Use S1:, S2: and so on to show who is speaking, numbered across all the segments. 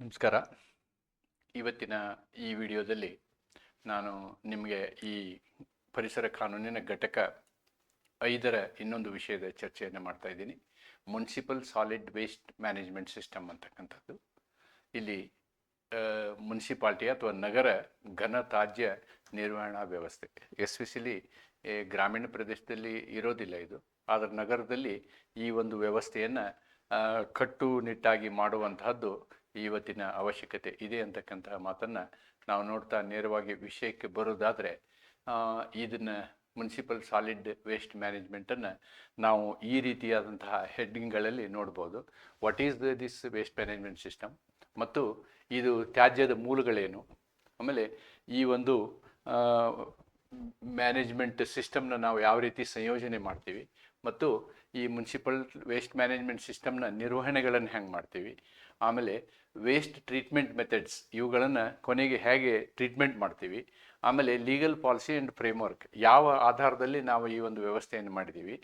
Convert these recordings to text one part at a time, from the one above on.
S1: ನಮಸ್ಕಾರ. ಇವತ್ತಿನ ಈ ವಿಡಿಯೋದಲ್ಲಿ ನಾನು ನಿಮಗೆ ಈ ಪರಿಸರ ಕಾನೂನಿನ ಘಟಕ ಐದರ ಇನ್ನೊಂದು ವಿಷಯದ ಚರ್ಚೆಯನ್ನು ಮಾಡ್ತಾ ಇದ್ದೀನಿ. Municipal solid waste management system ಅಂತಕ್ಕಂಥದ್ದು. ಇಲ್ಲಿ ಮುನ್ಸಿಪಾಲ್ಟಿ ಅಥವಾ ನಗರ ಘನ ತ್ಯಾಜ್ಯ ನಿರ್ವಹಣಾ ವ್ಯವಸ್ಥೆ, ಎಸ್ಪೆಷಲಿ ಗ್ರಾಮೀಣ ಪ್ರದೇಶದಲ್ಲಿ ಇರೋದಿಲ್ಲ ಇದು. ಆದರೆ ನಗರದಲ್ಲಿ ಈ ಒಂದು ವ್ಯವಸ್ಥೆಯನ್ನು ಕಟ್ಟುನಿಟ್ಟಾಗಿ ಮಾಡುವಂತಹದ್ದು ಇವತ್ತಿನ ಅವಶ್ಯಕತೆ ಇದೆ ಅಂತಕ್ಕಂತಹ ಮಾತನ್ನು ನಾವು ನೋಡ್ತಾ ನೇರವಾಗಿ ವಿಷಯಕ್ಕೆ ಬರೋದಾದರೆ ಇದನ್ನು ಮುನ್ಸಿಪಲ್ ಸಾಲಿಡ್ ವೇಸ್ಟ್ ಮ್ಯಾನೇಜ್ಮೆಂಟನ್ನು ನಾವು ಈ ರೀತಿಯಾದಂತಹ ಹೆಡ್ಡಿಂಗ್ಗಳಲ್ಲಿ ನೋಡ್ಬೋದು. What is the this waste management system ಮತ್ತು ಇದು ತ್ಯಾಜ್ಯದ ಮೂಲಗಳೇನು? ಆಮೇಲೆ ಈ ಒಂದು ಮ್ಯಾನೇಜ್ಮೆಂಟ್ ಸಿಸ್ಟಮ್ನ ನಾವು ಯಾವ ರೀತಿ ಸಂಯೋಜನೆ ಮಾಡ್ತೀವಿ? ಮತ್ತು ಈ ಮುನ್ಸಿಪಲ್ ವೇಸ್ಟ್ ಮ್ಯಾನೇಜ್ಮೆಂಟ್ ಸಿಸ್ಟಮ್ನ ನಿರ್ವಹಣೆಗಳನ್ನು ಹೆಂಗೆ ಮಾಡ್ತೀವಿ? ಆಮೇಲೆ ವೇಸ್ಟ್ ಟ್ರೀಟ್ಮೆಂಟ್ ಮೆಥಡ್ಸ್ ಇವುಗಳನ್ನು ಕೊನೆಗೆ ಹೇಗೆ ಟ್ರೀಟ್ಮೆಂಟ್ ಮಾಡ್ತೀವಿ, ಆಮೇಲೆ ಲೀಗಲ್ ಪಾಲಿಸಿ ಆ್ಯಂಡ್ ಫ್ರೇಮ್ವರ್ಕ್ ಯಾವ ಆಧಾರದಲ್ಲಿ ನಾವು ಈ ಒಂದು ವ್ಯವಸ್ಥೆಯನ್ನು ಮಾಡಿದ್ದೀವಿ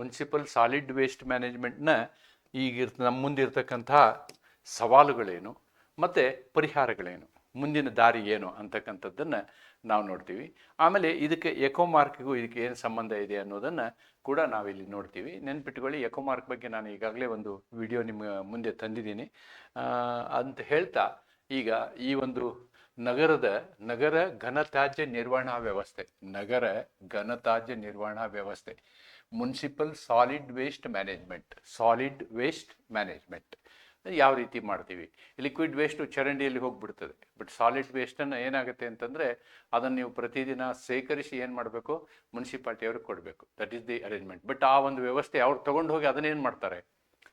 S1: ಮುನ್ಸಿಪಲ್ ಸಾಲಿಡ್ ವೇಸ್ಟ್ ಮ್ಯಾನೇಜ್ಮೆಂಟ್ನ ಈಗ ನಮ್ಮ ಮುಂದಿರ್ತಕ್ಕಂತಹ ಸವಾಲುಗಳೇನು, ಮತ್ತು ಪರಿಹಾರಗಳೇನು? ಮುಂದಿನ ದಾರಿ ಏನು ಅಂತಕ್ಕಂಥದ್ದನ್ನು ನಾವು ನೋಡ್ತೀವಿ. ಆಮೇಲೆ ಇದಕ್ಕೆ ಎಕೋ ಮಾರ್ಕ್ಗೂ ಇದಕ್ಕೆ ಏನು ಸಂಬಂಧ ಇದೆ ಅನ್ನೋದನ್ನು ಕೂಡ ನಾವಿಲ್ಲಿ ನೋಡ್ತೀವಿ. ನೆನ್ಪಿಟ್ಕೊಳ್ಳಿ ಎಕೋ ಮಾರ್ಕ್ ಬಗ್ಗೆ ನಾನು ಈಗಾಗಲೇ ಒಂದು ವಿಡಿಯೋ ನಿಮ್ಮ ಮುಂದೆ ತಂದಿದ್ದೀನಿ. ಅಂತ ಹೇಳ್ತಾ ಈಗ ಈ ಒಂದು ನಗರದ, ನಗರ ಘನತ್ಯಾಜ್ಯ ನಿರ್ವಹಣಾ ವ್ಯವಸ್ಥೆ, ನಗರ ಘನತ್ಯಾಜ್ಯ ನಿರ್ವಹಣಾ ವ್ಯವಸ್ಥೆ municipal solid waste management solid waste management ಯಾವ ರೀತಿ ಮಾಡ್ತೀವಿ? ಲಿಕ್ವಿಡ್ ವೇಸ್ಟು ಚರಂಡಿಯಲ್ಲಿ ಹೋಗಿಬಿಡ್ತದೆ. ಬಟ್ ಸಾಲಿಡ್ ವೇಸ್ಟನ್ನು ಏನಾಗುತ್ತೆ ಅಂತಂದರೆ, ಅದನ್ನು ನೀವು ಪ್ರತಿದಿನ ಸೇಕರಿಸಿ ಏನು ಮಾಡಬೇಕು? ಮುನ್ಸಿಪಾಲ್ಟಿಯವ್ರಿಗೆ ಕೊಡಬೇಕು. That is the arrangement but ಆ ಒಂದು ವ್ಯವಸ್ಥೆ ಅವ್ರು ತೊಗೊಂಡು ಹೋಗಿ ಅದನ್ನೇನು ಮಾಡ್ತಾರೆ?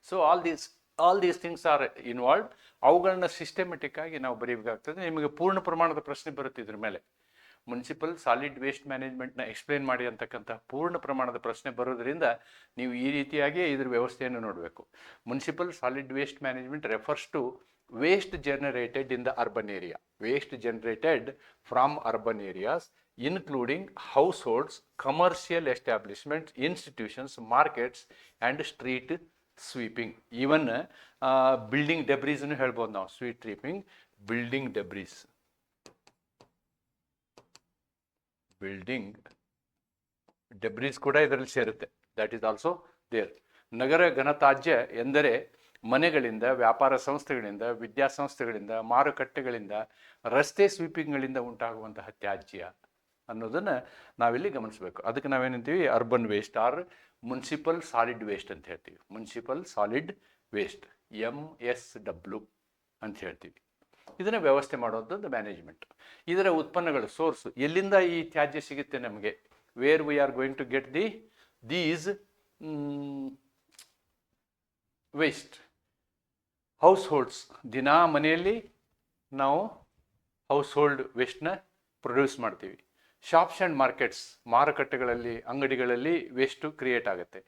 S1: So all these all these things are involve ಅವುಗಳನ್ನ ಸಿಸ್ಟಮೆಟಿಕ್ ಆಗಿ ನಾವು ಬರೀಬೇಕಾಗ್ತದೆ. ನಿಮಗೆ ಪೂರ್ಣ ಪ್ರಮಾಣದ ಪ್ರಶ್ನೆ ಬರುತ್ತೆ ಇದ್ರ ಮೇಲೆ. ಮುನ್ಸಿಪಲ್ ಸಾಲಿಡ್ ವೇಸ್ಟ್ ಮ್ಯಾನೇಜ್ಮೆಂಟ್ನ ಎಕ್ಸ್ಪ್ಲೇನ್ ಮಾಡಿ ಅಂತಕ್ಕಂಥ ಪೂರ್ಣ ಪ್ರಮಾಣದ ಪ್ರಶ್ನೆ ಬರೋದ್ರಿಂದ ನೀವು ಈ ರೀತಿಯಾಗಿಯೇ ಇದ್ರ ವ್ಯವಸ್ಥೆಯನ್ನು ನೋಡಬೇಕು. Municipal solid waste management refers to waste generated in the urban area. Waste generated from urban areas, including households commercial establishments, institutions, markets and street sweeping. Even building ಡೆಬ್ರೀಸ್ನು ಹೇಳ್ಬೋದು ನಾವು. Sweet sweeping, building debris. Building debris ಕೂಡ ಇದರಲ್ಲಿ ಸೇರುತ್ತೆ. That is also there ನಗರ ಘನತ್ಯಾಜ್ಯ ಎಂದರೆ ಮನೆಗಳಿಂದ, ವ್ಯಾಪಾರ ಸಂಸ್ಥೆಗಳಿಂದ ವಿದ್ಯಾಸಂಸ್ಥೆಗಳಿಂದ ಮಾರುಕಟ್ಟೆಗಳಿಂದ, ರಸ್ತೆ ಸ್ವೀಪಿಂಗ್ಗಳಿಂದ ಉಂಟಾಗುವಂತಹ ತ್ಯಾಜ್ಯ ಅನ್ನೋದನ್ನು ನಾವಿಲ್ಲಿ ಗಮನಿಸಬೇಕು. ಅದಕ್ಕೆ ನಾವೇನಂತೀವಿ? Urban waste or municipal solid waste ಅಂತ ಹೇಳ್ತೀವಿ. Municipal solid waste M S W ಅಂತ ಹೇಳ್ತೀವಿ. ಇದನ್ನು ವ್ಯವಸ್ಥೆ ಮಾಡುವಂಥದ್ದು ಮ್ಯಾನೇಜ್ಮೆಂಟ್ ಇದರ ಉತ್ಪನ್ನಗಳು ಸೋರ್ಸು ಎಲ್ಲಿಂದ ಈ ತ್ಯಾಜ್ಯ ಸಿಗುತ್ತೆ ನಮಗೆ? Where we are going to get the these waste households ದಿನಾ ಮನೆಯಲ್ಲಿ ನಾವು ಹೌಸ್ ಹೋಲ್ಡ್ ವೇಸ್ಟ್ನ ಪ್ರೊಡ್ಯೂಸ್ ಮಾಡ್ತೀವಿ. ಶಾಪ್ಸ್ ಆ್ಯಂಡ್ ಮಾರ್ಕೆಟ್ಸ್ ಮಾರುಕಟ್ಟೆಗಳಲ್ಲಿ, ಅಂಗಡಿಗಳಲ್ಲಿ ವೇಸ್ಟು ಕ್ರಿಯೇಟ್ ಆಗುತ್ತೆ.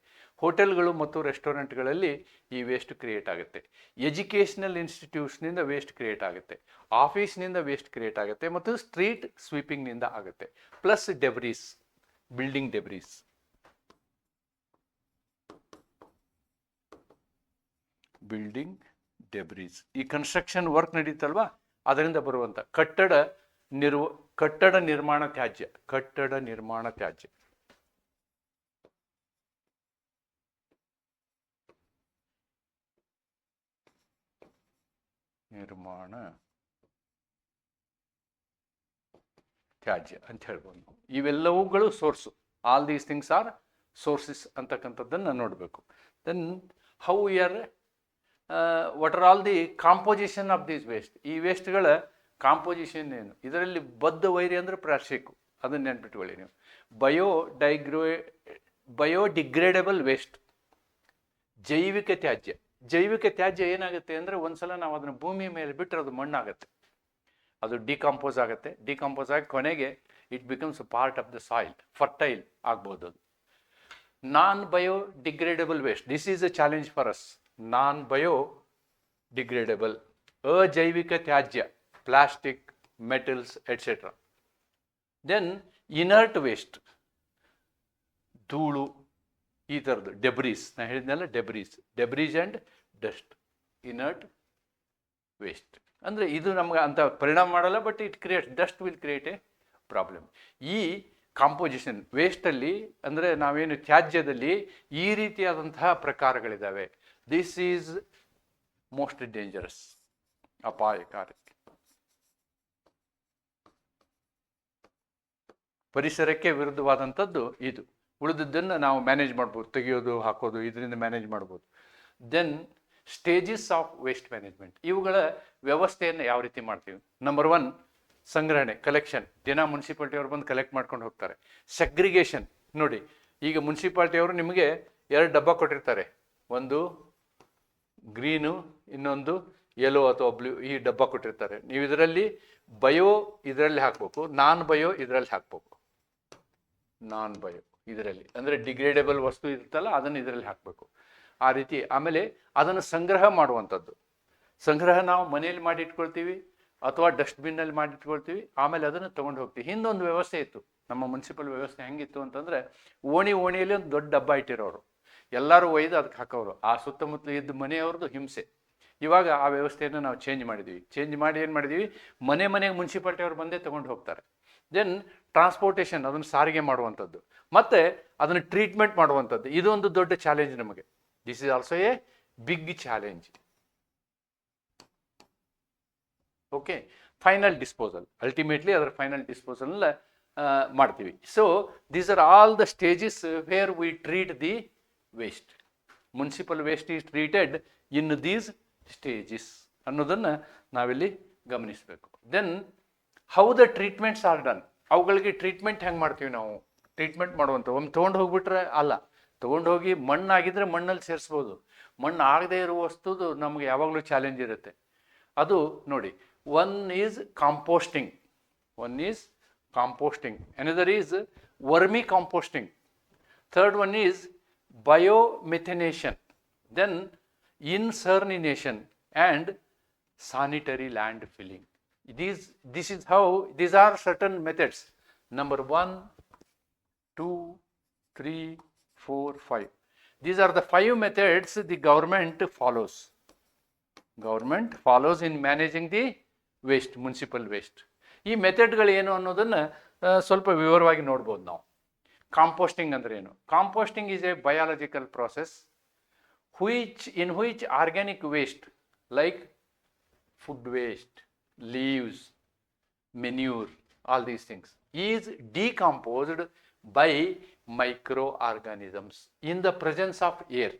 S1: ಹೋಟೆಲ್ಗಳು ಮತ್ತು ರೆಸ್ಟೋರೆಂಟ್ಗಳಲ್ಲಿ ಈ ವೇಸ್ಟ್ ಕ್ರಿಯೇಟ್ ಆಗುತ್ತೆ. ಎಜುಕೇಷನಲ್ ಇನ್ಸ್ಟಿಟ್ಯೂಟ್ಸ್ನಿಂದ ವೇಸ್ಟ್ ಕ್ರಿಯೇಟ್ ಆಗುತ್ತೆ. ಆಫೀಸ್ನಿಂದ ವೇಸ್ಟ್ ಕ್ರಿಯೇಟ್ ಆಗುತ್ತೆ ಮತ್ತು ಸ್ಟ್ರೀಟ್ ಸ್ವೀಪಿಂಗ್ನಿಂದ ಆಗುತ್ತೆ. Plus debris, building debris. Building debris. ಈ ಕನ್ಸ್ಟ್ರಕ್ಷನ್ ವರ್ಕ್ ನಡೀತಲ್ವಾ? ಅದರಿಂದ ಬರುವಂಥ ಕಟ್ಟಡ ನಿರ್ವ, ಕಟ್ಟಡ ನಿರ್ಮಾಣ ತ್ಯಾಜ್ಯ, ಕಟ್ಟಡ ನಿರ್ಮಾಣ ತ್ಯಾಜ್ಯ. ನಿರ್ಮಾಣ ತ್ಯಾಜ್ಯ ಅಂತ ಹೇಳ್ಬೋದು ಇವೆಲ್ಲವುಗಳು source. All these things are sources ಅಂತಕ್ಕಂಥದ್ದನ್ನು ನೋಡಬೇಕು. Then how are what are all the composition of these waste ಈ ವೇಸ್ಟ್ಗಳ ಕಾಂಪೋಸಿಷನ್ ಏನು? ಇದರಲ್ಲಿ ಬದ್ಧ ವೈರಿ ಅಂದರೆ ಪ್ಲಾಸ್ಟಿಕ್ಕು ಅದನ್ನು ನೆನ್ಪಿಟ್ಕೊಳ್ಳಿ ನೀವು. ಬಯೋ ಡೈಗ್ರೋ ಬಯೋಡಿಗ್ರೇಡಬಲ್ ವೇಸ್ಟ್ ಜೈವಿಕ ತ್ಯಾಜ್ಯ. ಜೈವಿಕ ತ್ಯಾಜ್ಯ ಏನಾಗುತ್ತೆ ಅಂದರೆ ಒಂದ್ಸಲ ನಾವು ಅದನ್ನು ಭೂಮಿ ಮೇಲೆ ಬಿಟ್ಟರೆ ಅದು ಮಣ್ಣಾಗುತ್ತೆ. ಅದು ಡಿಕಂಪೋಸ್ ಆಗುತ್ತೆ. ಡಿಕಂಪೋಸ್ ಆಗಿ ಕೊನೆಗೆ it becomes part of the soil fertile ಆಗ್ಬೋದು ಅದು. Non biodegradable waste this is a challenge for us non biodegradable ಅಜೈವಿಕ ತ್ಯಾಜ್ಯ plastic metals etcetera then inert waste ಧೂಳು ಈ ಥರದ್ದು ಡೆಬ್ರೀಸ್ ನಾನು ಹೇಳಿದ್ನಲ್ಲ debris debris and dust inert waste ಅಂದರೆ ಇದು ನಮ್ಗೆ ಅಂತ ಪರಿಣಾಮ ಮಾಡಲ್ಲ but it create dust will create a problem ಈ ಕಾಂಪೋಸಿಷನ್ ವೇಸ್ಟಲ್ಲಿ ಅಂದರೆ ನಾವೇನು ತ್ಯಾಜ್ಯದಲ್ಲಿ ಈ ರೀತಿಯಾದಂತಹ ಪ್ರಕಾರಗಳಿದ್ದಾವೆ ದಿಸ್ ಈಸ್ ಮೋಸ್ಟ್ ಡೇಂಜರಸ್ ಅಪಾಯಕಾರಿ. ಪರಿಸರಕ್ಕೆ ವಿರುದ್ಧವಾದಂಥದ್ದು ಇದು. ಉಳಿದದ್ದನ್ನು ನಾವು ಮ್ಯಾನೇಜ್ ಮಾಡ್ಬೋದು, ತೆಗೆಯೋದು, ಹಾಕೋದು, ಇದರಿಂದ ಮ್ಯಾನೇಜ್ ಮಾಡ್ಬೋದು. Then stages of waste management ಇವುಗಳ ವ್ಯವಸ್ಥೆಯನ್ನು ಯಾವ ರೀತಿ ಮಾಡ್ತೀವಿ? ನಂಬರ್ ಒನ್ ಸಂಗ್ರಹಣೆ ಕಲೆಕ್ಷನ್ ದಿನ ಮುನ್ಸಿಪಾಲ್ಟಿಯವರು ಬಂದು ಕಲೆಕ್ಟ್ ಮಾಡ್ಕೊಂಡು ಹೋಗ್ತಾರೆ. ಸೆಗ್ರಿಗೇಷನ್ ನೋಡಿ, ಈಗ ಮುನ್ಸಿಪಾಲ್ಟಿಯವರು ನಿಮಗೆ ಎರಡು ಡಬ್ಬ ಕೊಟ್ಟಿರ್ತಾರೆ. ಒಂದು ಗ್ರೀನು ಇನ್ನೊಂದು ಯೆಲ್ಲೋ ಅಥವಾ ಬ್ಲೂ ಈ ಡಬ್ಬ ಕೊಟ್ಟಿರ್ತಾರೆ. ನೀವು ಇದರಲ್ಲಿ ಬಯೋ ಇದರಲ್ಲಿ ಹಾಕಬೇಕು ನಾನ್ ಬಯೋ ಇದರಲ್ಲಿ ಹಾಕಬೇಕು. ನಾನ್ ಬಯೋ ಇದರಲ್ಲಿ. ಅಂದರೆ ಡಿಗ್ರೇಡೇಬಲ್ ವಸ್ತು ಇರುತ್ತಲ್ಲ, ಅದನ್ನು ಇದರಲ್ಲಿ ಹಾಕಬೇಕು. ಆ ರೀತಿ ಆಮೇಲೆ ಅದನ್ನು ಸಂಗ್ರಹ ಮಾಡುವಂಥದ್ದು. ಸಂಗ್ರಹ ನಾವು ಮನೆಯಲ್ಲಿ ಮಾಡಿ ಇಟ್ಕೊಳ್ತೀವಿ ಅಥವಾ ಡಸ್ಟ್ಬಿನ್ನಲ್ಲಿ ಮಾಡಿಟ್ಕೊಳ್ತೀವಿ, ಆಮೇಲೆ ಅದನ್ನು ತೊಗೊಂಡು ಹೋಗ್ತೀವಿ. ಹಿಂದೊಂದು ವ್ಯವಸ್ಥೆ ಇತ್ತು. ನಮ್ಮ ಮುನ್ಸಿಪಲ್ ವ್ಯವಸ್ಥೆ ಹೆಂಗಿತ್ತು ಅಂತಂದರೆ, ಓಣಿ ಓಣಿಯಲ್ಲಿ ಒಂದು ದೊಡ್ಡ ಡಬ್ಬ ಇಟ್ಟಿರೋರು. ಎಲ್ಲರೂ ಒಯ್ದು ಅದಕ್ಕೆ ಹಾಕೋರು. ಆ ಸುತ್ತಮುತ್ತಲು ಇದ್ದ ಮನೆಯವ್ರದ್ದು ಹಿಂಸೆ. ಇವಾಗ ಆ ವ್ಯವಸ್ಥೆಯನ್ನು ನಾವು ಚೇಂಜ್ ಮಾಡಿದ್ವಿ. ಚೇಂಜ್ ಮಾಡಿ ಏನು ಮಾಡಿದ್ವಿ? ಮನೆ ಮನೆಗೆ ಮುನ್ಸಿಪಾಲ್ಟಿಯವ್ರು ಬಂದೇ ತೊಗೊಂಡು ಹೋಗ್ತಾರೆ. ದೆನ್ ಟ್ರಾನ್ಸ್ಪೋರ್ಟೇಷನ್ ಅದನ್ನು ಸಾರಿಗೆ ಮಾಡುವಂಥದ್ದು. ಮತ್ತು ಅದನ್ನು ಟ್ರೀಟ್ಮೆಂಟ್ ಮಾಡುವಂಥದ್ದು. ಇದು ಒಂದು ದೊಡ್ಡ ಚಾಲೆಂಜ್ ನಮಗೆ. This is also a big challenge okay final disposal ultimately ಅದರ ಫೈನಲ್ ಡಿಸ್ಪೋಸಲ್ನ ಮಾಡ್ತೀವಿ. So these are all the stages where we treat the waste municipal waste is treated in these stages ಅನ್ನೋದನ್ನು ನಾವಿಲ್ಲಿ ಗಮನಿಸಬೇಕು. Then how the treatments are done ಅವುಗಳಿಗೆ treatment ಹೆಂಗೆ ಮಾಡ್ತೀವಿ ನಾವು? ಟ್ರೀಟ್ಮೆಂಟ್ ಮಾಡುವಂಥ ಒಮ್ಮೆ ತೊಗೊಂಡು ಹೋಗ್ಬಿಟ್ರೆ ಅಲ್ಲ. ತೊಗೊಂಡು ಹೋಗಿ ಮಣ್ಣಾಗಿದ್ದರೆ ಮಣ್ಣಲ್ಲಿ ಸೇರಿಸ್ಬೋದು. ಮಣ್ಣು ಆಗದೇ ಇರುವ ವಸ್ತುದು ನಮಗೆ ಯಾವಾಗಲೂ ಚಾಲೆಂಜ್ ಇರುತ್ತೆ. ಅದು ನೋಡಿ one is composting one is composting another is vermicomposting third one is biomethanation then incineration and sanitary land filling These, this is how these are certain methods number one, two, three, four, five. These are the five methods the government follows. Government follows in managing the waste, municipal waste. ಈ ಮೆಥಡ್ಗಳು ಏನು ಅನ್ನೋದನ್ನು ಆ, ಸ್ವಲ್ಪ ವಿವರವಾಗಿ ನೋಡ್ಬೋದು ನಾವು composting ಅಂದ್ರೆ ಏನು composting is a biological process which in which organic waste like food waste, leaves, manure, all these things is decomposed by microorganisms in the presence of air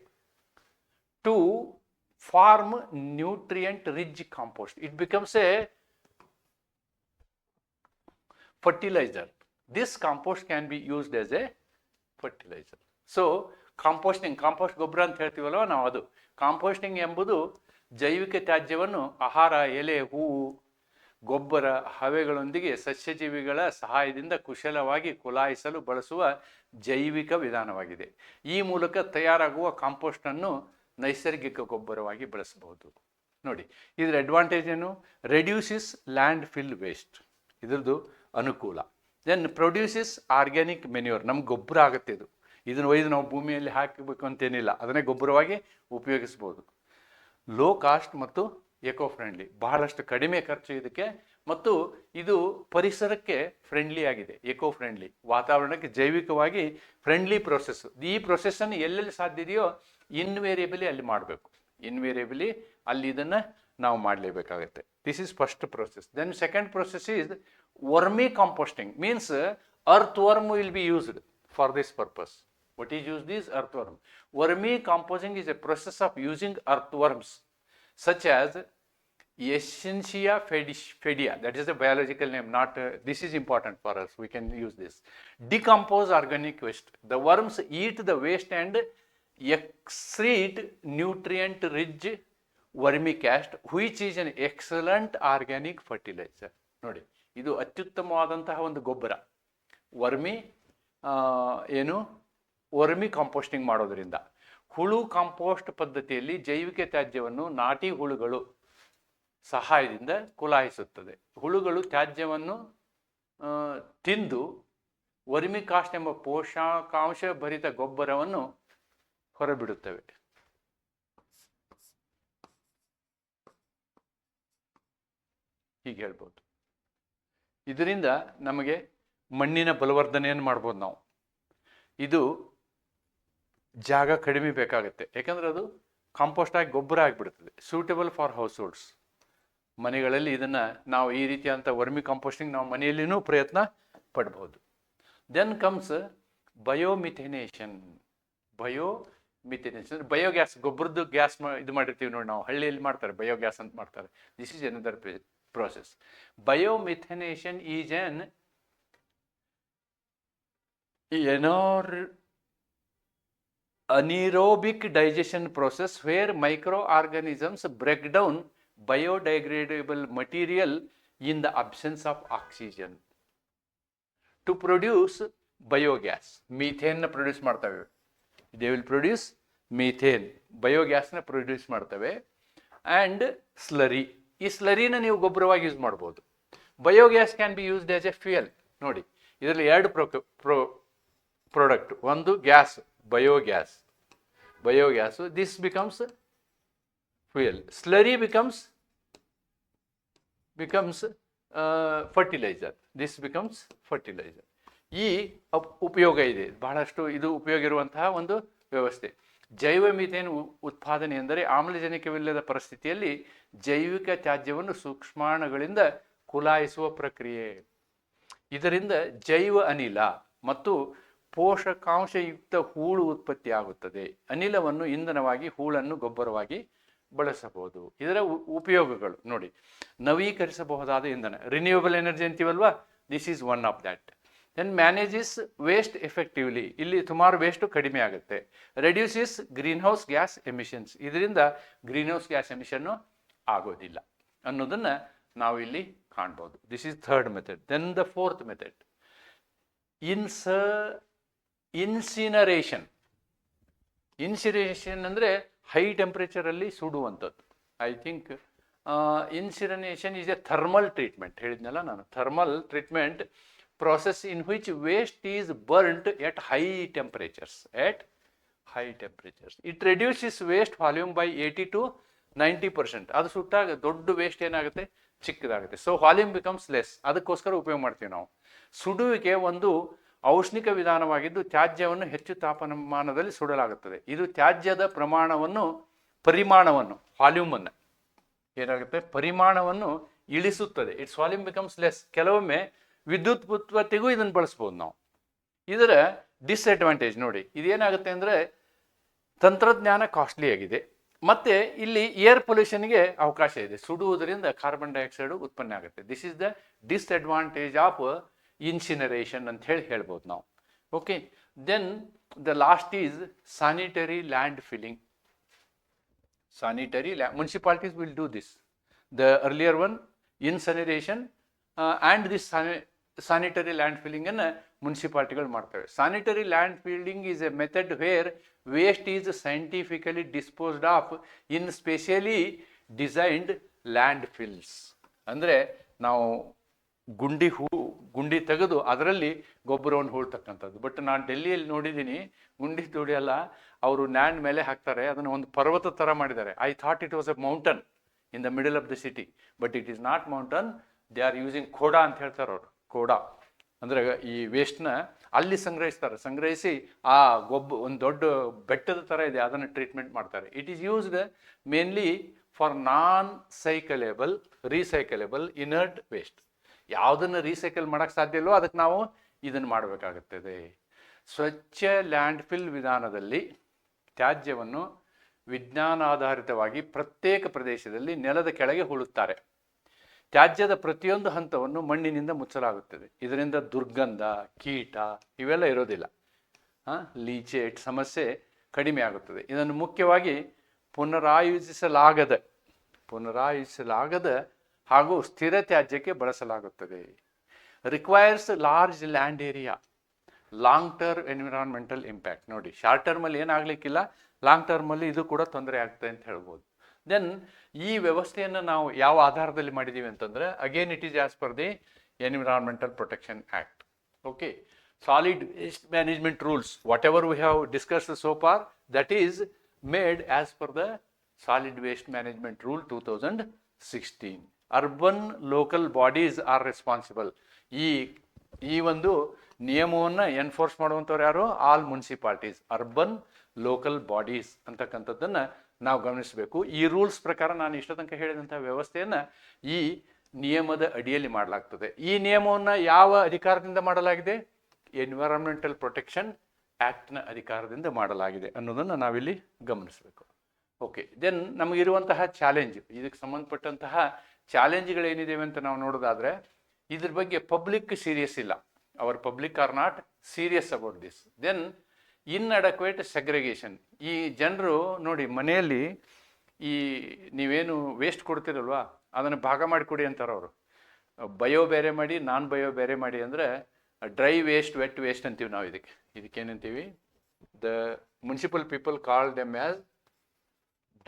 S1: to form nutrient rich compost. It becomes a fertilizer. This compost can be used as a fertilizer. So, composting compost ಗೊಬ್ಬರ ಅಂತ ಹೇಳ್ತೀವಲ್ವ ನಾವು ಅದು composting ಎಂಬುದು ಜೈವಿಕ ತ್ಯಾಜ್ಯವನ್ನು ಆಹಾರ ಎಲೆ ಹೂವು ಗೊಬ್ಬರ ಹವೆಗಳೊಂದಿಗೆ ಸಸ್ಯಜೀವಿಗಳ ಸಹಾಯದಿಂದ ಕುಶಲವಾಗಿ ಕುಲಾಯಿಸಲು ಬಳಸುವ ಜೈವಿಕ ವಿಧಾನವಾಗಿದೆ. ಈ ಮೂಲಕ ತಯಾರಾಗುವ ಕಾಂಪೋಸ್ಟನ್ನು ನೈಸರ್ಗಿಕ ಗೊಬ್ಬರವಾಗಿ ಬಳಸಬಹುದು. ನೋಡಿ, ಇದರ ಅಡ್ವಾಂಟೇಜ್ ಏನು? ರೆಡ್ಯೂಸಿಸ್ ಲ್ಯಾಂಡ್ ಫಿಲ್ ವೇಸ್ಟ್ ಇದ್ರದ್ದು ಅನುಕೂಲ. ದೆನ್ ಪ್ರೊಡ್ಯೂಸಿಸ್ ಆರ್ಗ್ಯಾನಿಕ್ ಮೆನ್ಯೂರ್ ನಮ್ಗೆ ಗೊಬ್ಬರ ಆಗುತ್ತೆ ಇದು. ಇದನ್ನು ಒಯ್ದು ನಾವು ಭೂಮಿಯಲ್ಲಿ ಹಾಕಬೇಕು ಅಂತೇನಿಲ್ಲ. ಅದನ್ನೇ ಗೊಬ್ಬರವಾಗಿ ಉಪಯೋಗಿಸ್ಬೋದು. ಲೋ ಕಾಸ್ಟ್ ಮತ್ತು ಎಕೋ ಫ್ರೆಂಡ್ಲಿ ಬಹಳಷ್ಟು ಕಡಿಮೆ ಖರ್ಚು ಇದಕ್ಕೆ ಮತ್ತು ಇದು ಪರಿಸರಕ್ಕೆ ಫ್ರೆಂಡ್ಲಿ ಆಗಿದೆ ಎಕೋ ಫ್ರೆಂಡ್ಲಿ ವಾತಾವರಣಕ್ಕೆ ಜೈವಿಕವಾಗಿ ಫ್ರೆಂಡ್ಲಿ ಪ್ರೊಸೆಸ್ ಈ ಪ್ರೊಸೆಸ್ಸನ್ನು ಎಲ್ಲೆಲ್ಲಿ ಸಾಧ್ಯ ಇದೆಯೋ ಇನ್ವೇರಿಯಬಲಿ ಅಲ್ಲಿ ಮಾಡಬೇಕು. ಇನ್ವೇರಿಯಬಲಿ ಅಲ್ಲಿ ಇದನ್ನು ನಾವು ಮಾಡಲೇಬೇಕಾಗತ್ತೆ. This is first process then second process is vermicomposting means earthworm will be used for this purpose what is use these earthworm vermicomposting is a process of using earth earthworms. Such as Essentia fedi- fedia, that is the biological name, not uh, this is important for us. We can use this. Decompose organic waste. The worms eat the waste and excrete nutrient rich vermicast, which is an excellent organic fertilizer. ನೋಡಿ ಇದು ಅತ್ಯುತ್ತಮವಾದಂತಹ ಒಂದು ಗೊಬ್ಬರ vermi ಏನು vermi composting ಮಾಡೋದ್ರಿಂದ ಹುಳು compost ಪದ್ಧತಿಯಲ್ಲಿ ಜೈವಿಕ ತ್ಯಾಜ್ಯವನ್ನು ನಾಟಿ ಹುಳುಗಳು ಸಹಾಯದಿಂದ ಕುಲಾಯಿಸುತ್ತದೆ. ಹುಳುಗಳು ತ್ಯಾಜ್ಯವನ್ನು ತಿಂದು ವರ್ಮಿಕಾಸ್ಟ್ ಎಂಬ ಪೋಷಕಾಂಶ ಭರಿತ ಗೊಬ್ಬರವನ್ನು ಹೊರಬಿಡುತ್ತವೆ. ಹೀಗೆ ಹೇಳ್ಬೋದು. ಇದರಿಂದ ನಮಗೆ ಮಣ್ಣಿನ ಬಲವರ್ಧನೆಯನ್ನು ಮಾಡ್ಬೋದು ನಾವು. ಇದು ಜಾಗ ಕಡಿಮೆ ಬೇಕಾಗುತ್ತೆ. ಯಾಕಂದರೆ ಅದು ಕಾಂಪೋಸ್ಟ್ ಆಗಿ ಗೊಬ್ಬರ ಆಗಿಬಿಡ್ತದೆ. ಸೂಟೇಬಲ್ ಫಾರ್ ಹೌಸ್ ಹೋಲ್ಡ್ಸ್ ಮನೆಗಳಲ್ಲಿ ಇದನ್ನು ನಾವು ಈ ರೀತಿಯಾದಂಥ ವರ್ಮಿ ಕಾಂಪೋಸ್ಟಿಂಗ್ ನಾವು ಮನೆಯಲ್ಲಿನೂ ಪ್ರಯತ್ನ ಪಡ್ಬೋದು. Then comes biomethanation biomethanation biogas ಗೊಬ್ಬರದ್ದು gas ಇದು ಮಾಡಿರ್ತೀವಿ ನೋಡಿ ನಾವು. ಹಳ್ಳಿಯಲ್ಲಿ ಮಾಡ್ತಾರೆ ಬಯೋಗ್ಯಾಸ್ ಅಂತ ಮಾಡ್ತಾರೆ. This is another process. Biomethanation is an anor- anaerobic digestion process where microorganisms break down biodegradable material in the absence of oxygen to produce biogas. Methane produce ಮಾಡ್ತವೆ will produce methane biogas ಬಯೋಗ್ಯಾಸ್ನ produce ಮಾಡ್ತವೆ and slurry ಈ ಸ್ಲರಿನ ನೀವು ಗೊಬ್ಬರವಾಗಿ use ಮಾಡ್ಬೋದು biogas can be used as a fuel ನೋಡಿ ಇದರಲ್ಲಿ ಎರಡು ಪ್ರೊ ಪ್ರೊ ಪ್ರಾಡಕ್ಟ್ ಒಂದು gas biogas biogas this becomes fuel slurry becomes becomes fertiliser this becomes fertiliser ಈ ಅಪ್- ಉಪಯೋಗ ಇದೆ. ಬಹಳಷ್ಟು ಇದು ಉಪಯೋಗ ಇರುವಂತಹ ಒಂದು ವ್ಯವಸ್ಥೆ. ಜೈವ ಮಿಥೇನ್ ಉತ್ಪಾದನೆ ಎಂದರೆ ಆಮ್ಲಜನಕವಿಲ್ಲದ ಪರಿಸ್ಥಿತಿಯಲ್ಲಿ ಜೈವಿಕ ತ್ಯಾಜ್ಯವನ್ನು ಸೂಕ್ಷ್ಮಾಣಗಳಿಂದ ಕುಲಾಯಿಸುವ ಪ್ರಕ್ರಿಯೆ. ಇದರಿಂದ ಜೈವ ಅನಿಲ ಮತ್ತು ಪೋಷಕಾಂಶಯುಕ್ತ ಹೂಳು ಉತ್ಪತ್ತಿಯಾಗುತ್ತದೆ ಅನಿಲವನ್ನು ಇಂಧನವಾಗಿ, ಹೂಳನ್ನು ಗೊಬ್ಬರವಾಗಿ ಬಳಸಬಹುದು. ಇದರ ಉಪಯೋಗಗಳು ನೋಡಿ. ನವೀಕರಿಸಬಹುದಾದ ಇಂಧನ renewable energy ಅಂತೀವಲ್ವಾ? This is one of that then manages waste effectively ಇಲ್ಲಿ ಸುಮಾರು ವೇಸ್ಟು ಕಡಿಮೆ ಆಗುತ್ತೆ. Reduces greenhouse gas emissions ಇದರಿಂದ ಗ್ರೀನ್ ಹೌಸ್ ಗ್ಯಾಸ್ ಎಮಿಷನ್ನು ಆಗೋದಿಲ್ಲ ಅನ್ನೋದನ್ನು ನಾವು ಇಲ್ಲಿ ಕಾಣ್ಬೋದು. This is third method then the fourth method ins incineration incineration ಅಂದರೆ ಹೈ ಟೆಂಪ್ರೇಚರಲ್ಲಿ ಸುಡುವಂಥದ್ದು. I think incineration is a thermal treatment ಹೇಳಿದ್ನಲ್ಲ ನಾನು. Thermal treatment process in which waste is burnt at high temperatures, at high temperatures. It reduces waste volume by 80 to 90 percent ಅದು ಸುಟ್ಟಾಗ ದೊಡ್ಡ waste ಏನಾಗುತ್ತೆ? ಚಿಕ್ಕದಾಗುತ್ತೆ. So volume becomes less ಅದಕ್ಕೋಸ್ಕರ ಉಪಯೋಗ ಮಾಡ್ತೀವಿ ನಾವು. ಸುಡುವಿಕೆ ಒಂದು ಔಷ್ಣಿಕ ವಿಧಾನವಾಗಿದ್ದು ತ್ಯಾಜ್ಯವನ್ನು ಹೆಚ್ಚು ತಾಪಮಾನದಲ್ಲಿ ಸುಡಲಾಗುತ್ತದೆ. ಇದು ತ್ಯಾಜ್ಯದ ಪ್ರಮಾಣವನ್ನು, ಪರಿಮಾಣವನ್ನು, ವಾಲ್ಯೂಮನ್ನು ಏನಾಗುತ್ತೆ? ಪರಿಮಾಣವನ್ನು ಇಳಿಸುತ್ತದೆ. ಇಟ್ಸ್ ವಾಲ್ಯೂಮ್ ಬಿಕಮ್ಸ್ ಲೆಸ್ ಕೆಲವೊಮ್ಮೆ ವಿದ್ಯುತ್ ಉತ್ಪತ್ತಿಗೂ ಇದನ್ನು ಬಳಸ್ಬೋದು ನಾವು. ಇದರ ಡಿಸ್ಅಡ್ವಾಂಟೇಜ್ ನೋಡಿ. ಇದೇನಾಗುತ್ತೆ ಅಂದರೆ ತಂತ್ರಜ್ಞಾನ ಕಾಸ್ಟ್ಲಿ ಆಗಿದೆ. ಮತ್ತು ಇಲ್ಲಿ ಏರ್ ಪೊಲ್ಯೂಷನ್ಗೆ ಅವಕಾಶ ಇದೆ. ಸುಡುವುದರಿಂದ ಕಾರ್ಬನ್ ಡೈಆಕ್ಸೈಡು ಉತ್ಪನ್ನ ಆಗುತ್ತೆ. This is the disadvantage of incineration ಅಂತ ಹೇಳಿ ಹೇಳ್ಬೋದು ನಾವು. Okay then the last is sanitary landfilling sanitary la- municipalities will do this. The earlier one incineration uh, and this sani- sanitary land filling ಅನ್ನು ಮುನ್ಸಿಪಾಲ್ಟಿಗಳು ಮಾಡ್ತವೆ. Sanitary landfilling is a method where waste is scientifically disposed off in specially designed landfills ಅಂದರೆ ನಾವು ಗುಂಡಿ ಹೂ ಗುಂಡಿ ತೆಗೆದು ಅದರಲ್ಲಿ ಗೊಬ್ಬರವನ್ನು ಹೂಳ್ತಕ್ಕಂಥದ್ದು. ಬಟ್ ನಾನು ಡೆಲ್ಲಿಯಲ್ಲಿ ನೋಡಿದ್ದೀನಿ, ಗುಂಡಿ ತುಡಿಯಲ್ಲ ಅವರು ನ್ಯಾಂಡ್ ಮೇಲೆ ಹಾಕ್ತಾರೆ, ಅದನ್ನು ಒಂದು ಪರ್ವತ ಥರ ಮಾಡಿದ್ದಾರೆ. I thought it was a mountain in the middle of the city but it is not mountain they are using ಖೋಡಾ ಅಂತ ಹೇಳ್ತಾರೆ ಅವರು ಖೋಡಾ ಅಂದರೆ ಈ ವೇಸ್ಟ್ನ ಅಲ್ಲಿ ಸಂಗ್ರಹಿಸ್ತಾರೆ. ಸಂಗ್ರಹಿಸಿ ಆ ಗೊಬ್ಬ, ಒಂದು ದೊಡ್ಡ ಬೆಟ್ಟದ ಥರ ಇದೆ, ಅದನ್ನು ಟ್ರೀಟ್ಮೆಂಟ್ ಮಾಡ್ತಾರೆ. It is used mainly for non cyclable recyclable inert waste ಯಾವುದನ್ನು ರೀಸೈಕಲ್ ಮಾಡೋಕ್ಕೆ ಸಾಧ್ಯ ಇಲ್ವೋ ಅದಕ್ಕೆ ನಾವು ಇದನ್ನು ಮಾಡಬೇಕಾಗುತ್ತದೆ. ಸ್ವಚ್ಛ ಲ್ಯಾಂಡ್ ಫಿಲ್ ವಿಧಾನದಲ್ಲಿ ತ್ಯಾಜ್ಯವನ್ನು ವಿಜ್ಞಾನಾಧಾರಿತವಾಗಿ ಪ್ರತ್ಯೇಕ ಪ್ರದೇಶದಲ್ಲಿ ನೆಲದ ಕೆಳಗೆ ಹೂಳುತ್ತಾರೆ. ತ್ಯಾಜ್ಯದ ಪ್ರತಿಯೊಂದು ಹಂತವನ್ನು ಮಣ್ಣಿನಿಂದ ಮುಚ್ಚಲಾಗುತ್ತದೆ. ಇದರಿಂದ ದುರ್ಗಂಧ, ಕೀಟ ಇವೆಲ್ಲ ಇರೋದಿಲ್ಲ. ಲೀಚೇಟ್ ಸಮಸ್ಯೆ ಕಡಿಮೆ ಆಗುತ್ತದೆ. ಇದನ್ನು ಮುಖ್ಯವಾಗಿ ಪುನರಾಯೋಜಿಸಲಾಗದ ಪುನರಾಯೋಜಿಸಲಾಗದ ಹಾಗೂ ಸ್ಥಿರ ತ್ಯಾಜ್ಯಕ್ಕೆ ಬಳಸಲಾಗುತ್ತದೆ. Requires large land area long term environmental impact ನೋಡಿ ಶಾರ್ಟ್ ಟರ್ಮಲ್ಲಿ ಏನಾಗಲಿಕ್ಕಿಲ್ಲ ಲಾಂಗ್ ಟರ್ಮಲ್ಲಿ ಇದು ಕೂಡ ತೊಂದರೆ ಆಗ್ತದೆ ಅಂತ ಹೇಳ್ಬೋದು. ದೆನ್ ಈ ವ್ಯವಸ್ಥೆಯನ್ನು ನಾವು ಯಾವ ಆಧಾರದಲ್ಲಿ ಮಾಡಿದ್ದೀವಿ ಅಂತಂದರೆ again it is as per the environmental protection act okay solid waste management rules whatever we have discuss so far that is made as per the solid waste management rule two thousand sixteen urban local bodies are responsible ಈ ಈ ಒಂದು ನಿಯಮವನ್ನು enforce ಮಾಡುವಂಥವ್ರು ಯಾರು? All municipalities urban local bodies ಅಂತಕ್ಕಂಥದ್ದನ್ನು ನಾವು ಗಮನಿಸಬೇಕು. ಈ ರೂಲ್ಸ್ ಪ್ರಕಾರ ನಾನು ಇಷ್ಟ ತನಕ ಹೇಳಿದಂಥ ವ್ಯವಸ್ಥೆಯನ್ನು ಈ ನಿಯಮದ ಅಡಿಯಲ್ಲಿ ಮಾಡಲಾಗ್ತದೆ. ಈ ನಿಯಮವನ್ನು ಯಾವ ಅಧಿಕಾರದಿಂದ ಮಾಡಲಾಗಿದೆ? ಎನ್ವಿರಾನ್ಮೆಂಟಲ್ ಪ್ರೊಟೆಕ್ಷನ್ ಆ್ಯಕ್ಟ್ನ ಅಧಿಕಾರದಿಂದ ಮಾಡಲಾಗಿದೆ ಅನ್ನೋದನ್ನು ನಾವಿಲ್ಲಿ ಗಮನಿಸಬೇಕು. ಓಕೆ ದೆನ್ ನಮಗಿರುವಂತಹ ಚಾಲೆಂಜ್ ಇದಕ್ಕೆ ಸಂಬಂಧಪಟ್ಟಂತಹ ಚಾಲೆಂಜ್ಗಳೇನಿದ್ದೇವೆ ಅಂತ ನಾವು ನೋಡೋದಾದರೆ, ಇದ್ರ ಬಗ್ಗೆ ಪಬ್ಲಿಕ್ ಸೀರಿಯಸ್ ಇಲ್ಲ. Our public are not serious about this then inadequate segregation ಈ ಜನರು ನೋಡಿ, ಮನೆಯಲ್ಲಿ ಈ ನೀವೇನು ವೇಸ್ಟ್ ಕೊಡ್ತೀರಲ್ವಾ? ಅದನ್ನು ಭಾಗ ಮಾಡಿಕೊಡಿ ಅಂತಾರೆ ಅವರು. ಬಯೋ ಬೇರೆ ಮಾಡಿ ನಾನ್ ಬಯೋ ಬೇರೆ ಮಾಡಿ ಅಂದರೆ ಡ್ರೈ ವೇಸ್ಟ್ ವೆಟ್ ವೇಸ್ಟ್ ಅಂತೀವಿ ನಾವು ಇದಕ್ಕೆ. ಇದಕ್ಕೇನಂತೀವಿ the municipal people call them as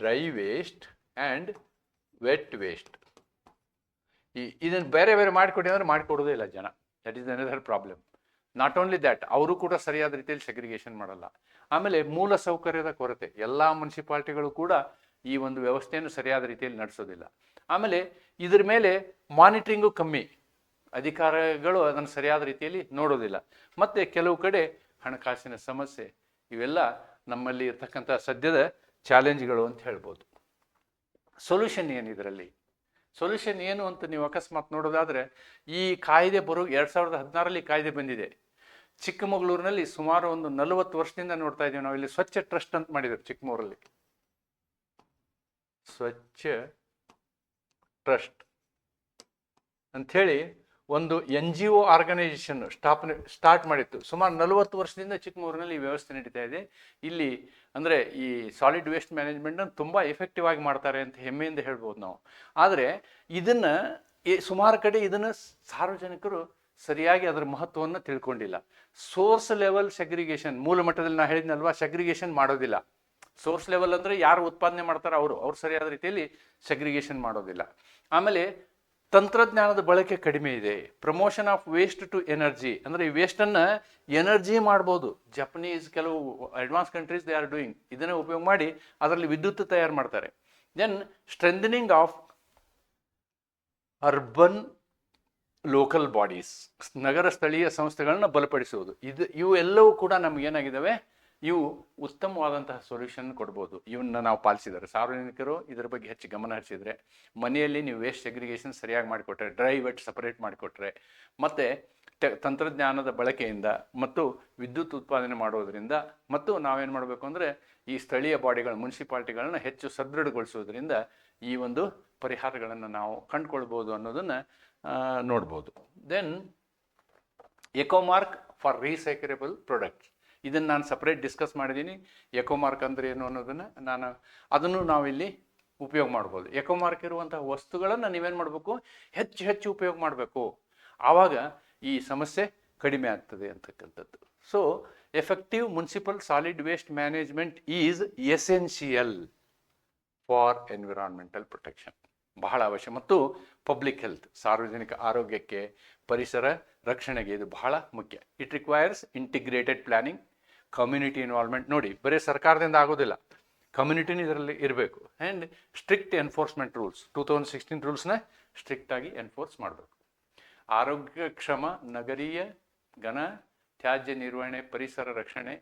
S1: dry waste and wet waste ಈ ಇದನ್ನು ಬೇರೆ ಬೇರೆ ಮಾಡಿಕೊಡಿ ಅಂದರೆ ಮಾಡಿಕೊಡೋದೇ ಇಲ್ಲ ಜನ. That is another problem not only that ಅವರು ಕೂಡ ಸರಿಯಾದ ರೀತಿಯಲ್ಲಿ ಸೆಗ್ರಿಗೇಷನ್ ಮಾಡಲ್ಲ. ಆಮೇಲೆ ಮೂಲ ಸೌಕರ್ಯದ ಕೊರತೆ. ಎಲ್ಲ ಮುನ್ಸಿಪಾಲ್ಟಿಗಳು ಕೂಡ ಈ ಒಂದು ವ್ಯವಸ್ಥೆಯನ್ನು ಸರಿಯಾದ ರೀತಿಯಲ್ಲಿ ನಡೆಸೋದಿಲ್ಲ. ಆಮೇಲೆ ಇದ್ರ ಮೇಲೆ ಮಾನಿಟ್ರಿಂಗು ಕಮ್ಮಿ. ಅಧಿಕಾರಿಗಳು ಅದನ್ನು ಸರಿಯಾದ ರೀತಿಯಲ್ಲಿ ನೋಡೋದಿಲ್ಲ. ಮತ್ತು ಕೆಲವು ಕಡೆ ಹಣಕಾಸಿನ ಸಮಸ್ಯೆ ಇವೆಲ್ಲ ನಮ್ಮಲ್ಲಿ ಇರ್ತಕ್ಕಂಥ ಸದ್ಯದ ಚಾಲೆಂಜ್ಗಳು ಅಂತ ಹೇಳ್ಬೋದು. ಸೊಲ್ಯೂಷನ್ ಏನು ಇದರಲ್ಲಿ? ಸೊಲ್ಯೂಷನ್ ಏನು ಅಂತ ನೀವು ಅಕಸ್ಮಾತ್ ನೋಡೋದಾದರೆ, ಈ ಕಾಯ್ದೆ ಬರೋ ಎರಡು ಸಾವಿರದ ಹದಿನಾರಲ್ಲಿ ಕಾಯ್ದೆ ಬಂದಿದೆ. ಚಿಕ್ಕಮಗಳೂರಿನಲ್ಲಿ ಸುಮಾರು ಒಂದು ನಲವತ್ತು ವರ್ಷದಿಂದ ನೋಡ್ತಾ ಇದ್ದೀವಿ ನಾವು ಇಲ್ಲಿ ಸ್ವಚ್ಛ ಟ್ರಸ್ಟ್ ಅಂತ ಮಾಡಿದ್ದಾರೆ ಚಿಕ್ಕಮಗಳೂರಲ್ಲಿ. ಸ್ವಚ್ಛ ಟ್ರಸ್ಟ್ ಅಂಥೇಳಿ ಒಂದು ಎನ್ ಜಿ ಒ ಆರ್ಗನೈಸೇಷನ್ ಸ್ಥಾಪನೆ ಸ್ಟಾರ್ಟ್ ಮಾಡಿತ್ತು. ಸುಮಾರು ನಲವತ್ತು ವರ್ಷದಿಂದ ಚಿಕ್ಕಮಗಳೂರಿನಲ್ಲಿ ಈ ವ್ಯವಸ್ಥೆ ನಡೀತಾ ಇದೆ. ಇಲ್ಲಿ ಅಂದರೆ ಈ ಸಾಲಿಡ್ ವೇಸ್ಟ್ ಮ್ಯಾನೇಜ್ಮೆಂಟನ್ನು ತುಂಬ ಎಫೆಕ್ಟಿವ್ ಆಗಿ ಮಾಡ್ತಾರೆ ಅಂತ ಹೆಮ್ಮೆಯಿಂದ ಹೇಳ್ಬೋದು ನಾವು. ಆದರೆ ಇದನ್ನು ಸುಮಾರು ಕಡೆ ಇದನ್ನು ಸಾರ್ವಜನಿಕರು ಸರಿಯಾಗಿ ಅದರ ಮಹತ್ವವನ್ನು ತಿಳ್ಕೊಂಡಿಲ್ಲ. ಸೋರ್ಸ್ ಲೆವೆಲ್ ಸೆಗ್ರಿಗೇಷನ್ ಮೂಲ ಮಟ್ಟದಲ್ಲಿ ನಾ ಹೇಳಿದ್ನಲ್ವಾ ಸೆಗ್ರಿಗೇಷನ್ ಮಾಡೋದಿಲ್ಲ. ಸೋರ್ಸ್ ಲೆವೆಲ್ ಅಂದರೆ ಯಾರು ಉತ್ಪಾದನೆ ಮಾಡ್ತಾರೋ ಅವರು, ಅವ್ರು ಸರಿಯಾದ ರೀತಿಯಲ್ಲಿ ಸೆಗ್ರಿಗೇಷನ್ ಮಾಡೋದಿಲ್ಲ. ಆಮೇಲೆ ತಂತ್ರಜ್ಞಾನದ ಬಳಕೆ ಕಡಿಮೆ ಇದೆ. Promotion of waste to energy ಅಂದರೆ ಈ ವೇಸ್ಟನ್ನು ಎನರ್ಜಿ ಮಾಡ್ಬೋದು. ಜಪನೀಸ್ ಕೆಲವು advance countries they are doing ಇದನ್ನೇ ಉಪಯೋಗ ಮಾಡಿ ಅದರಲ್ಲಿ ವಿದ್ಯುತ್ ತಯಾರು ಮಾಡ್ತಾರೆ. Then strengthening of urban local bodies ನಗರ ಸ್ಥಳೀಯ ಸಂಸ್ಥೆಗಳನ್ನ ಬಲಪಡಿಸುವುದು. ಇದು ಇವು ಎಲ್ಲವೂ ಕೂಡ ನಮಗೇನಾಗಿದ್ದಾವೆ ಇವು ಉತ್ತಮವಾದಂತಹ ಸೊಲ್ಯೂಷನ್ ಕೊಡ್ಬೋದು. ಇವನ್ನ ನಾವು ಪಾಲಿಸಿದರೆ ಸಾರ್ವಜನಿಕರು ಇದರ ಬಗ್ಗೆ ಹೆಚ್ಚು ಗಮನ ಹರಿಸಿದರೆ, ಮನೆಯಲ್ಲಿ ನೀವು ವೇಸ್ಟ್ ಸೆಗ್ರಿಗೇಷನ್ ಸರಿಯಾಗಿ ಮಾಡಿಕೊಟ್ರೆ ಡ್ರೈ ವೆಟ್ ಸಪರೇಟ್ ಮಾಡಿಕೊಟ್ರೆ, ಮತ್ತು ತಂತ್ರಜ್ಞಾನದ ಬಳಕೆಯಿಂದ ಮತ್ತು ವಿದ್ಯುತ್ ಉತ್ಪಾದನೆ ಮಾಡೋದರಿಂದ ಮತ್ತು ನಾವೇನು ಮಾಡಬೇಕು ಅಂದರೆ, ಈ ಸ್ಥಳೀಯ ಬಾಡಿಗಳ, ಮುನ್ಸಿಪಾಲ್ಟಿಗಳನ್ನ ಹೆಚ್ಚು ಸದೃಢಗೊಳಿಸೋದ್ರಿಂದ ಈ ಒಂದು ಪರಿಹಾರಗಳನ್ನು ನಾವು ಕಂಡುಕೊಳ್ಬೋದು ಅನ್ನೋದನ್ನು ನೋಡ್ಬೋದು. Then ecomark for recyclable products ಇದನ್ನು ನಾನು ಸಪ್ರೇಟ್ ಡಿಸ್ಕಸ್ ಮಾಡಿದ್ದೀನಿ ಎಕೋಮಾರ್ಕ್ ಅಂದರೆ ಏನು ಅನ್ನೋದನ್ನು ನಾನು ಅದನ್ನು ನಾವಿಲ್ಲಿ ಉಪಯೋಗ ಮಾಡ್ಬೋದು. ಎಕೋಮಾರ್ಕ್ ಇರುವಂತಹ ವಸ್ತುಗಳನ್ನು ನೀವೇನು ಮಾಡಬೇಕು? ಹೆಚ್ಚು ಹೆಚ್ಚು ಉಪಯೋಗ ಮಾಡಬೇಕು. ಆವಾಗ ಈ ಸಮಸ್ಯೆ ಕಡಿಮೆ ಆಗ್ತದೆ ಅಂತಕ್ಕಂಥದ್ದು. So effective municipal solid waste management is essential for environmental protection ಬಹಳ ಅವಶ್ಯ. ಮತ್ತು ಪಬ್ಲಿಕ್ ಹೆಲ್ತ್ ಸಾರ್ವಜನಿಕ ಆರೋಗ್ಯಕ್ಕೆ, ಪರಿಸರ ರಕ್ಷಣೆಗೆ ಇದು ಬಹಳ ಮುಖ್ಯ. It requires integrated planning community involvement ನೋಡಿ, ಬರೀ ಸರ್ಕಾರದಿಂದ ಆಗೋದಿಲ್ಲ. ಕಮ್ಯುನಿಟಿನೂ ಇದರಲ್ಲಿ ಇರಬೇಕು. And strict enforcement rules two thousand sixteen ರೂಲ್ಸ್ನ ಸ್ಟ್ರಿಕ್ಟಾಗಿ ಎನ್ಫೋರ್ಸ್ ಮಾಡಬೇಕು. ಆರೋಗ್ಯಕ್ಷಮ ನಗರೀಯ ಘನ ತ್ಯಾಜ್ಯ ನಿರ್ವಹಣೆ, ಪರಿಸರ ರಕ್ಷಣೆ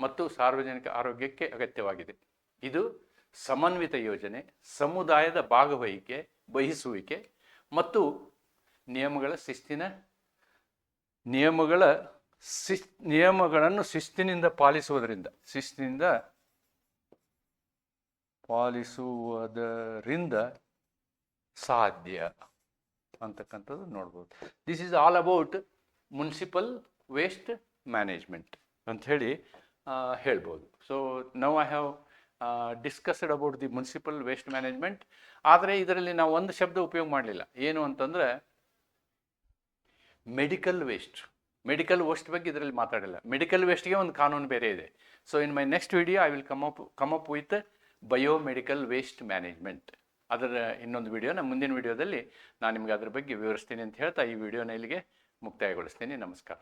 S1: ಮತ್ತು ಸಾರ್ವಜನಿಕ ಆರೋಗ್ಯಕ್ಕೆ ಅಗತ್ಯವಾಗಿದೆ. ಇದು ಸಮನ್ವಿತ ಯೋಜನೆ, ಸಮುದಾಯದ ಭಾಗವಹಿಕೆ ವಹಿಸುವಿಕೆ ಮತ್ತು ನಿಯಮಗಳ ಶಿಸ್ತಿನ, ನಿಯಮಗಳ ಶಿಸ್, ನಿಯಮಗಳನ್ನು ಶಿಸ್ತಿನಿಂದ ಪಾಲಿಸುವುದರಿಂದ ಶಿಸ್ತಿನಿಂದ ಪಾಲಿಸುವುದರಿಂದ ಸಾಧ್ಯ ಅಂತಕ್ಕಂಥದ್ದು ನೋಡ್ಬೋದು. This is all about municipal waste management ಹೇಳಿ ಹೇಳ್ಬೋದು. So now I have discussed about the municipal waste management ಆದರೆ ಇದರಲ್ಲಿ ನಾವು ಒಂದು ಶಬ್ದ ಉಪಯೋಗ ಮಾಡಲಿಲ್ಲ. ಏನು ಅಂತಂದರೆ ಮೆಡಿಕಲ್ ವೇಸ್ಟ್ ಮೆಡಿಕಲ್ ವೇಸ್ಟ್ ಬಗ್ಗೆ ಇದರಲ್ಲಿ ಮಾತಾಡಲ್ಲ. ಮೆಡಿಕಲ್ ವೇಸ್ಟ್ಗೆ ಒಂದು ಕಾನೂನು ಬೇರೆ ಇದೆ. So in my next video I will come up come up with biomedical waste management ಅದರ ಇನ್ನೊಂದು ವಿಡಿಯೋನ ಮುಂದಿನ ವಿಡಿಯೋದಲ್ಲಿ ನಾನು ನಿಮಗೆ ಅದ್ರ ಬಗ್ಗೆ ವಿವರಿಸ್ತೀನಿ ಅಂತ ಹೇಳ್ತಾ ಈ ವಿಡಿಯೋನ ಇಲ್ಲಿಗೆ ಮುಕ್ತಾಯಗೊಳಿಸ್ತೀನಿ. ನಮಸ್ಕಾರ.